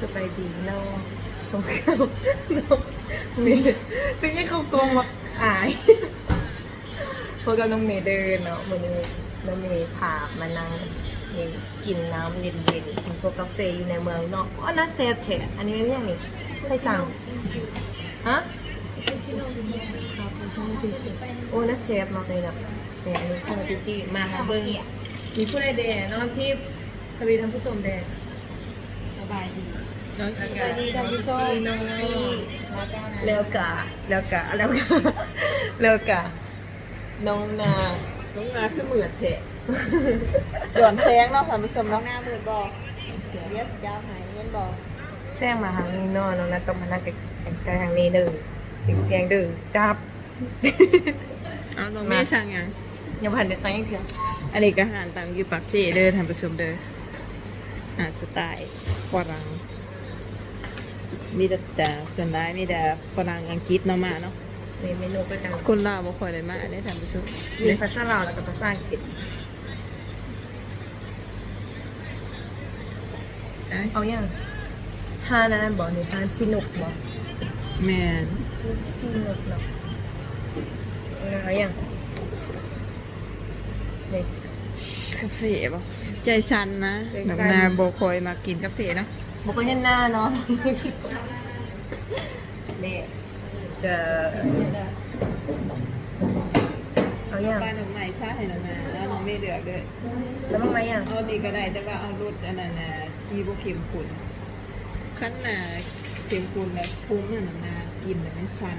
สบายดีเนาะของเขาเนาะมีเป็นยังเขาโกงมาอายพวกเราน้องเมย์เดินเนาะวันนี้น้องเมย์พามานั่งนี่กินน้ำเย็นๆกินพวกกาแฟอยู่ในเมืองเนาะอ๋อน่าเซฟแฉะอันนี้ไม่ใช่นี่ใครสั่งฮะโอ้น่าเซฟมากเลยนาะเนี่อันนี้ของจิจิมาค่ะเบิ้งมีผู้ใดแดงน้องทิพย์ทวีทำผู้ชมแดงสบายดี น้องจีสบายดีท่านผู้ชมน้องที่มาก้าวนะแล้วกะแล้วกะแล้วกะแล้วกะน้องนาน้องนาคือเหมือดเถะหย่อนแสงเนาะท่านผู้ชมเนาะหน้ามืดบอกเสียเรียกเจ้าหายเงินบอกแซงมาทางนี้เนอะน้องนาต้องมานั่งใกล้ๆทางนี้หนึ่งถึงเจียงดึงจับเอาน้องแม่สั่งยังยังผ่านเด็กฟังยังเพียงอันนี้ก็อาหารตามอยู่ปากเซเด้อท่านผู้ชมเด้ออาหารสไตล์ฝรั่ง มีแต่แต่ส่วนร้ายมีแต่ฝรั่งอังกฤษเนาะมาเนาะมีเมนูก็จังคนลาวบ่ค่อยได้มาได้อท่านผู้ชมมีเด้อภาษาลาวแล้วก็ภาษาอังกฤษได้เอาอย่างฮานะบอกนี่ฮานสนุกบอกแม่นสนุกเนาะเอาอย่างนี่กาแฟบ่ใจสั่นนะใจสั่นดอกนาบ่ค่อยมากินกาแฟเนาะ บอกเห็นหน้าเนาะนี่จะเอาอย่างป้าหนุ่มใหม่ชาให้น้องนาแล้วน้องไม่เลือกเด้อแล้วมันมาอย่างเอาดีก็ได้แต่ว่าเอารสอันนั้นน่ะชีบ่เข้มข้นคันน่ะเข้มข้นแล้วปรุงน่ะน้องนากินแล้วมันสั่น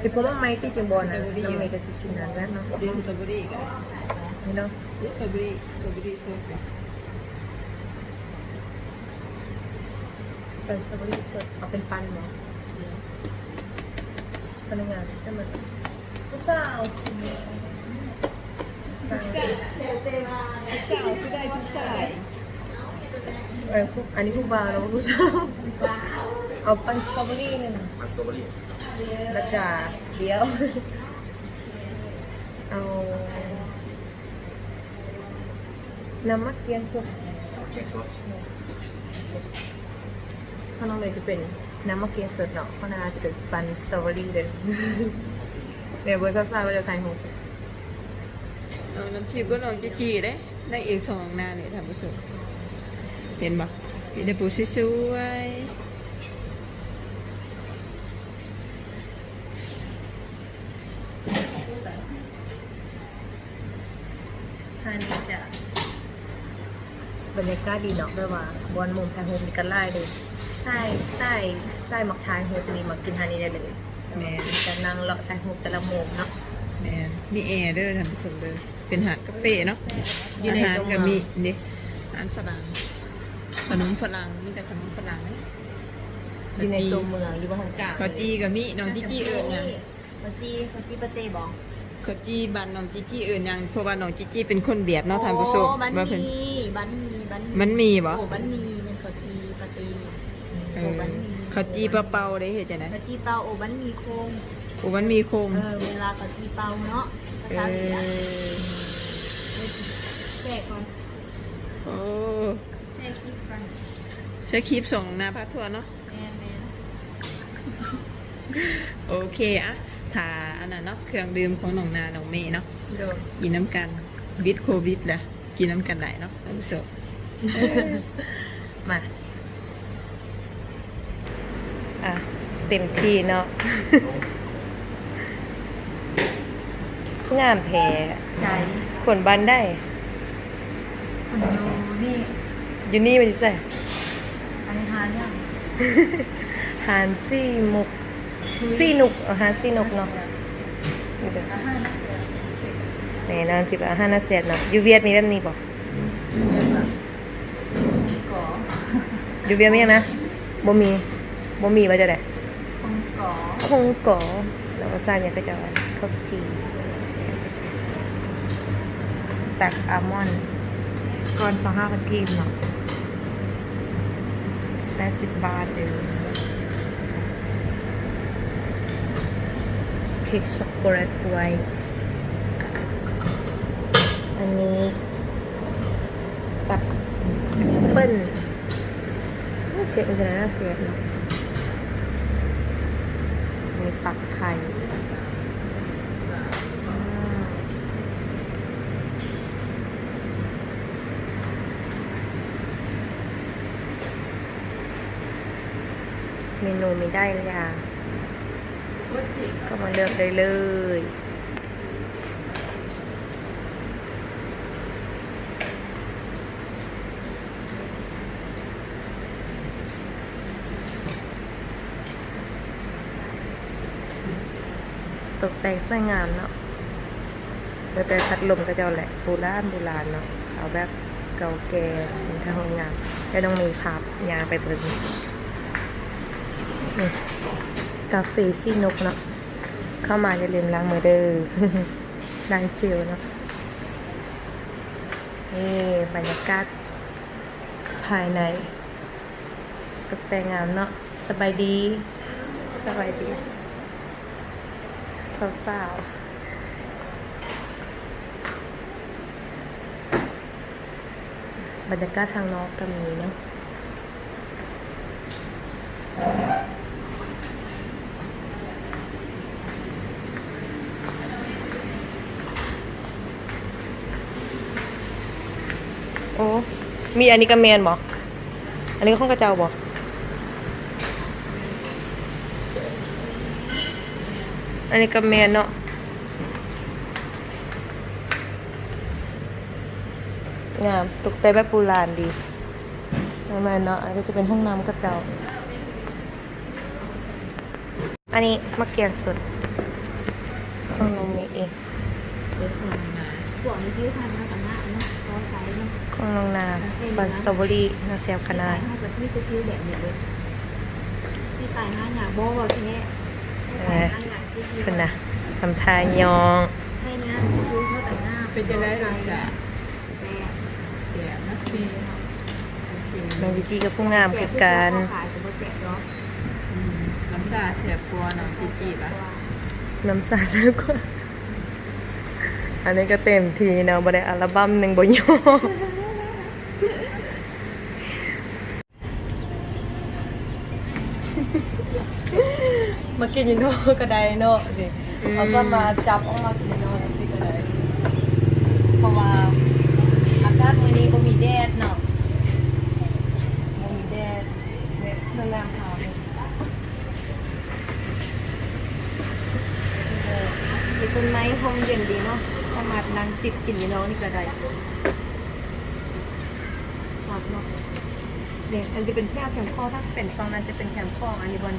คือผมว่าไม่ที่จริงบอลนะน้องเมย์ก็สิกินนั่นแหล้วเนาะเดี๋ยวสตรอเบอรี่ก็ได้นี่เนาะสตรอเบอรี่สตรอเบอรี่สด ก่อนเป็นสตรอเบอรี่สดเอาเป็นปันเนาะพนักงานเสมอผู้สาวสั่งเดี๋ยวเตมาสาวก็ได้ผู้ชายเออพวกอันนี้ผู้บ่าวแล้วผู้สาวเอาปันสตรอเบอรี่หนึ่งมันสตรอเบอรี่แล้วก็เดี๋ยว เอาน้ำมะเกียงสดแกงซอส ข้างนอกเลยจะเป็นน้ำมะเขือสดเนาะข้างหน้าจะเป็นปันสตรอเบอรี่เลยเดี๋ยวเบอร์ซ่าๆว่าจะทายหกเอาน้ำชีพก็น้องจีจีได้ได้อีกสองหน้านี่ท่านผู้ชมเห็นบ่มีแต่ผู้สวยทานนี้จะบรรยากาศดีเนาะแบบว่าบอลมุมทายหกมีกันไล่เลย ใส่ใส่ใส่หมักทายหกมีมากินทานนี้ได้เลยๆแม่นจะนั่งเลาะทายหกแต่ละมุมเนาะแม่นมีแอร์เด้อท่านผู้ชมเด้อเป็นหาดกาแฟเนาะอยู่อาในหารตรงก็เมืองมีนี่อาหารฝรั่งขนมฝรั่งมีแต่ขนมฝรั่งนะอยู่ในตัวเมืองอยู่บนทางกลางข้าวจีก็มีน้องจีจีเอิญยังมาจีมาจีปาเต้บอกข้าวจีบ้านน้องจีจีเอิญยังเพราะว่าน้องจีจีเป็นคนเบียดเนาะท่านผู้ชมโอ้บันว่าเพิ่นมีบันมีบันมันมีบ่โอ้บันมีเป็นข้าวจีปา เต้เอโอ้อบันมีข้าวจีปลาเปาได้เฮ็ดจังได๋ข้าวจีเปาโอ้บันมีโคงโอ้มันมีโคมเออเวลาข้าวจีเปาเนาะภาเอษาเสียอแจกก่อนโอ้แจกคลิปก่อนใช้คลิปส่งหนาพัททัวร์เนาะ แม่แม่โอเคอะถ้าอันนั้นเนาะ เครื่องดื่มของน้องนา น้องเมย์เนาะ โดนกินน้ำกันวิดโควิดแหละกินน้ำกันไหลายเนาะท่านผู้ชมมา อะ เต็มที่เนาะงามแท้ใจขนบันได้คนอยู่นี่อยู่นี่มันอยู่ใส่อันนี้ฮาเนี่ยหานซี่มุกซี่นุกเอาหานซี่นุกเนาะนี่เด้ออาหารเสียแน่นอนที่ว่าอาหารน่าเสียดเนาะอยู่เวียดมีแบบนี้บ่ก่ออยู่เวียดมียังนะบ่มีบ่มีว่าจะได้ คงก๋อแล้วก็สร้างเนี่ยก็จะว่าข้าวจีตักอัลมอนด์ก่อนสองห้าพันกีบเนาะแปดสิบบาทเลยเค้กช็อกโกแลตกล้วยอันนี้ตับเปิ้ลเกิดอะไรน่าเสียเนาะ ตักไข่เมนูไม่ได้เลยอะ ก็มาเลือกได้เลย ตกแต่งสวยงามเนาะแล้วแต่พัดลมก็จะอาแหละโบราณโบราณเนาะเอาแบบเก่าแก่เป็นทางงามแล้วต้องมีภาพยางไปเบิ่งนี่กาแฟซี่นกเนาะเข้ามาอย่าลืมล้างมือเด้อล้างเจลเนาะนี่บรรยากาศภายในตกแต่งงามเนาะสบายดีสบายดี สาวๆบรรยากาศทางนอกก็มีเนาะโอ้มีอันนี้ก็แมนบอกอันนี้ก็ข้องกระเจ้าบอก อันนี้ก็แมนเนาะงามตกแต่งแบบโบราณดีประมาณเนาะอันนี้ก็จะเป็นห้องน้ำกระเจ้า อันนี้มะเกียงสดของนมนี้เองพวกนี้พี่ทานมาต่างหน้าเนาะซอสไซส์เนาะของน้องนาบันสตรอเบอรี่นาแซมขนาดให้แบบพี่จะพี่แบบนี้เลยพี่ตายห้าหยาบ่บ่แท้เออ คุณนะทำทายยองให้นะคือเขาแต่งหน้าเป็นจะได้รสชาติแซ่บเสียนะพี่โอเคน้องวิจีกับผู้งามคือการขายเป็นเสียเนาะอืมน้ำชาเสียบกลัวน้องจีจีป่ะน้ำสาเสื้อกว่าอันนี้ก็เต็มทีเนาะบ่ได้อัลบั้มหนึ่งบ่ยอ มากินอยู่เนอกก็ได้เนาะดิเอาก็มาจับออกมากินเนาะที่ก็ได้เพราะว่าอากาศวันนี้บ่มีแดดเนาะบ่มีแดดเว็บเครื่องแรงขาวเนี่ยมีต้นไม้ห้องเย็นดีเนาะสามารถนั่งจิบกินอยู่เนาะนี่ก็ได้ครับเนาะเนี่ยอันจะเป็นแค่แคมข้อถ้าเป็นฝั่งนั้นจะเป็นแคมข้ออันนี้บน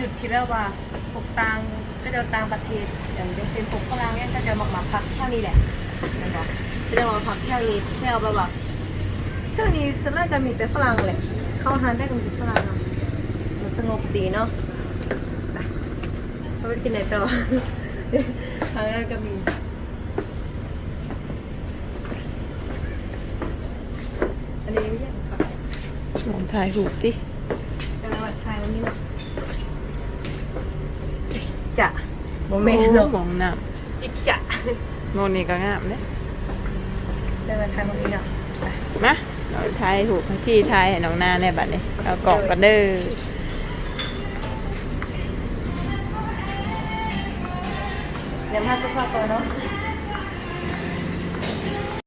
จุดที่แบบว่าพวกต่างก็จะต่างประเทศอย่างเช่นพวกฝรั่งเนี่ยก็จะมามาพักเท่านี้แหละนะบอกก็จะมาพักเท่านี้แถวแบบว่าเท่านี้ส่วนมากจะมีแต่ฝรั่งแหละเข้าหานได้กับฝรั่งนะมันสงบดีเนาะไปเขาไปกินไหนต่อทางนั้นก็มีอันนี้ไม่ใช่ของเขาลองถ่ายหูปดิ จังหวัดไทยวันนี้เนาะจะ โมเมนต์เนาะมองน้จิกจะำโมนี่ก็งามเนี่ยจังหวัดไทยวันนี้เนาะมาเราถ่ายหูปที่ถ่ายให้น้องนาในบัดนี้เอากล่องกันเด้อเดี๋ยวมาสักๆก่อนเนาะ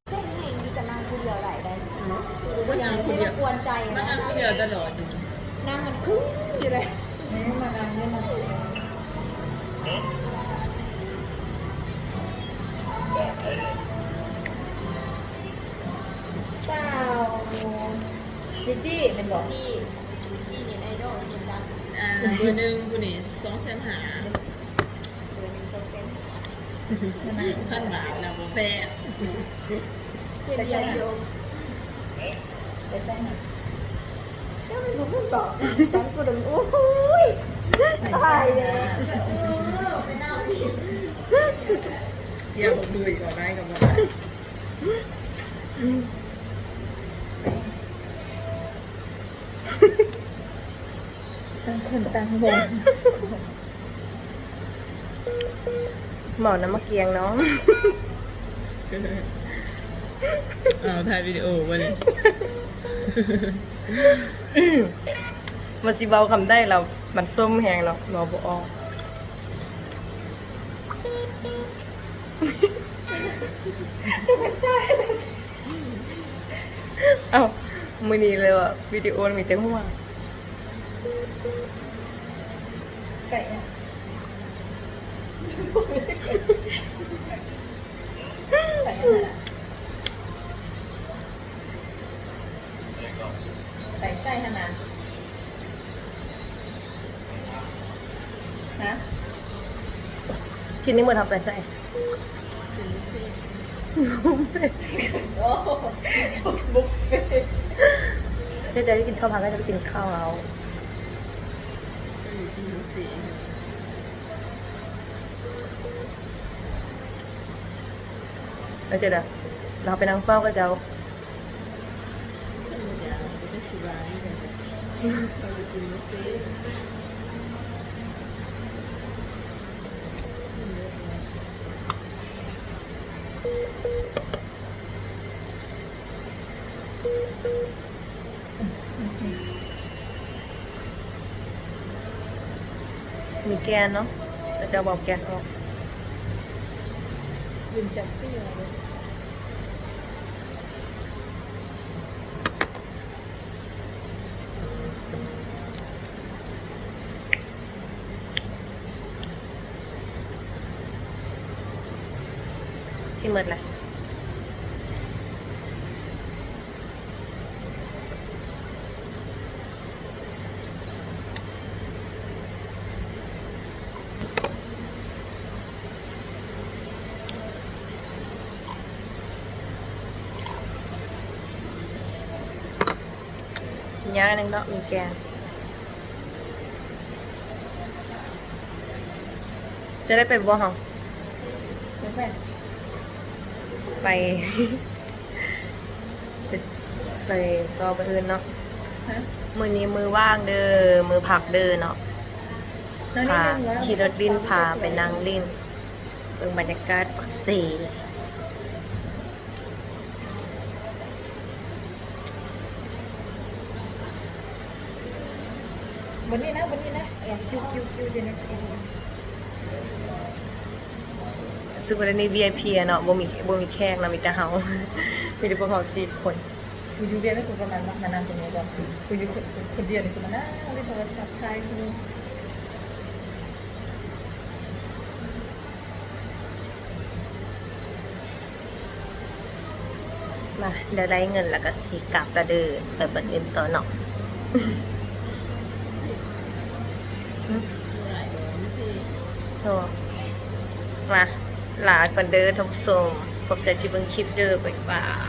เส้นให้มีแต่นางคนเดียวไหลได้เนาะก็ยังคนเดียวกวนใจมันนะยังคนเดียวตลอดนางมันครึ่งอยู่เลยมาดังนี่มา จี้เป็นบอกจี้จี้เนี่ไอดอลจริงจังอ่าเบอร์หนึ่งผู้นี้สองแสนหาเบอร์หนึ่งโซเฟนพันบาทนะบุฟเฟ่เป็นยังโยมไปแซงก็ไม่รู้พูดต่อสังกุดมโอ้ยตายเลยเออเป็นหน้าที่เชียร์ผมดูอีกออกได้กับมัน ตั้งค นตั้งวงหมอน้ำมะเกียงเนาะเอาถ่ายวิดีโอมาเลยมันสิเบาคำได้เรา มันส้มแหงเราเราบ่ออกเอ้ามือนี้เลยว่ะวิดีโอมีแต่หัว ไก่อะไก่อะไรล่ะไก่ไส้ขนาดฮะคิดนี่มือทำไปใส่โอ้สุดบุฟเฟ่ต์ถ้าจะได้กินข้าวผัดก็จะไปกินข้าวเอา แล้วเจะเดี๋ยวเราไปนั่งเฝ้าก็จะเอามี แกนเนาะเราจะบอกแกนออกยืนจับเปรี้ยวเลยชิมหมดเลย ย่างหนึงเนาะมีแกนจะได้ไปบ่เหรอเดี๋ยวแฟนไป ไปไปก็ไปอื่นเนาะฮะมือนี้มือว่างเด้อมือผักเด้อเนาะแล้วนี่พาเรื่องว่าขี่รถลิ้นพาไปนั่งลิ้นเบิ่งบรรยากาศปักเส วันนี้นะวันนี้นะแอนคิวคิวคิวเจนเอ็นซึ่งวันนี้ VIP อะเนาะบ่มีบ่มีแขกเนาะมีแต่เฮามีแต่พวกเฮาสี่คนกูอยู่เรียนไม่กูประมาณมานานตรงนี้ก่อนกูอยู่คนคนเดียวนี่กูมานั่งเล่นโทรศัพท์ใครกูมาเดี๋ยวได้เงินแล้วก็สิกลับแล้วเด้อไปเบิ่งอื่นต่อเนาะ มาลาก่อนเด้อทุกผู้ชมพบใจที่เบิ่งคลิปเด้อบ๊ายบาย